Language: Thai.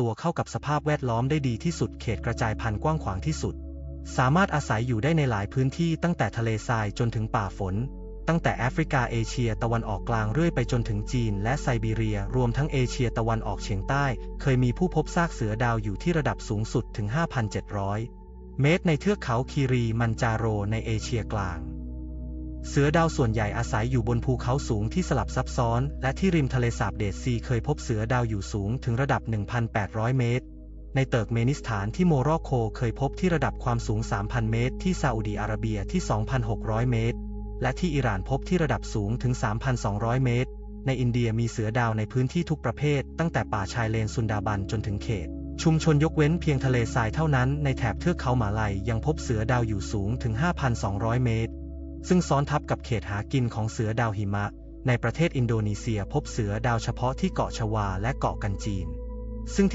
ตัวเข้ากับสภาพแวดล้อมได้ดีที่สุดเขตกระจายพันธุ์กว้างขวางที่สุด สามารถอาศัยอยู่ได้ในหลายพื้นที่ตั้งแต่ทะเลทรายจนถึงป่าฝน ตั้งแต่แอฟริกาเอเชียตะวันออกกลางเรื่อยไปจนถึงจีนและไซบีเรีย รวมทั้งเอเชียตะวันออกเฉียงใต้ เคยมีผู้พบซากเสือดาวอยู่ที่ระดับสูงสุดถึง 5,700 เมตรในเทือกเขาคีรีมันจาโรในเอเชียกลาง เสือดาวส่วนใหญ่อาศัยอยู่บนภูเขาสูงที่สลับซับซ้อน และที่ริมทะเลสาบเดดซีเคยพบเสือดาวอยู่สูงถึงระดับ 1,800 เมตร ในเติร์กเมนิสถานที่โมร็อกโกเคยพบที่ระดับความสูง 3,000 เมตร ที่ซาอุดีอาระเบียที่ 2,600 เมตร และที่อิหร่านพบที่ระดับสูงถึง 3,200 เมตร ในอินเดียมีเสือดาวในพื้นที่ทุกประเภท ตั้งแต่ป่าชายเลนซุนดาบันจนถึงเขตชุมชนยกเว้นเพียงทะเลทรายเท่านั้น ในแถบเทือกเขาหมาลัยยังพบเสือดาวอยู่สูงถึง 5,200 เมตร ซึ่งซ้อนทับกับเขตหากินของเสือดาวหิมะ ในประเทศอินโดนีเซียพบเสือดาวเฉพาะที่เกาะชวาและเกาะกันจีน ซึ่งที่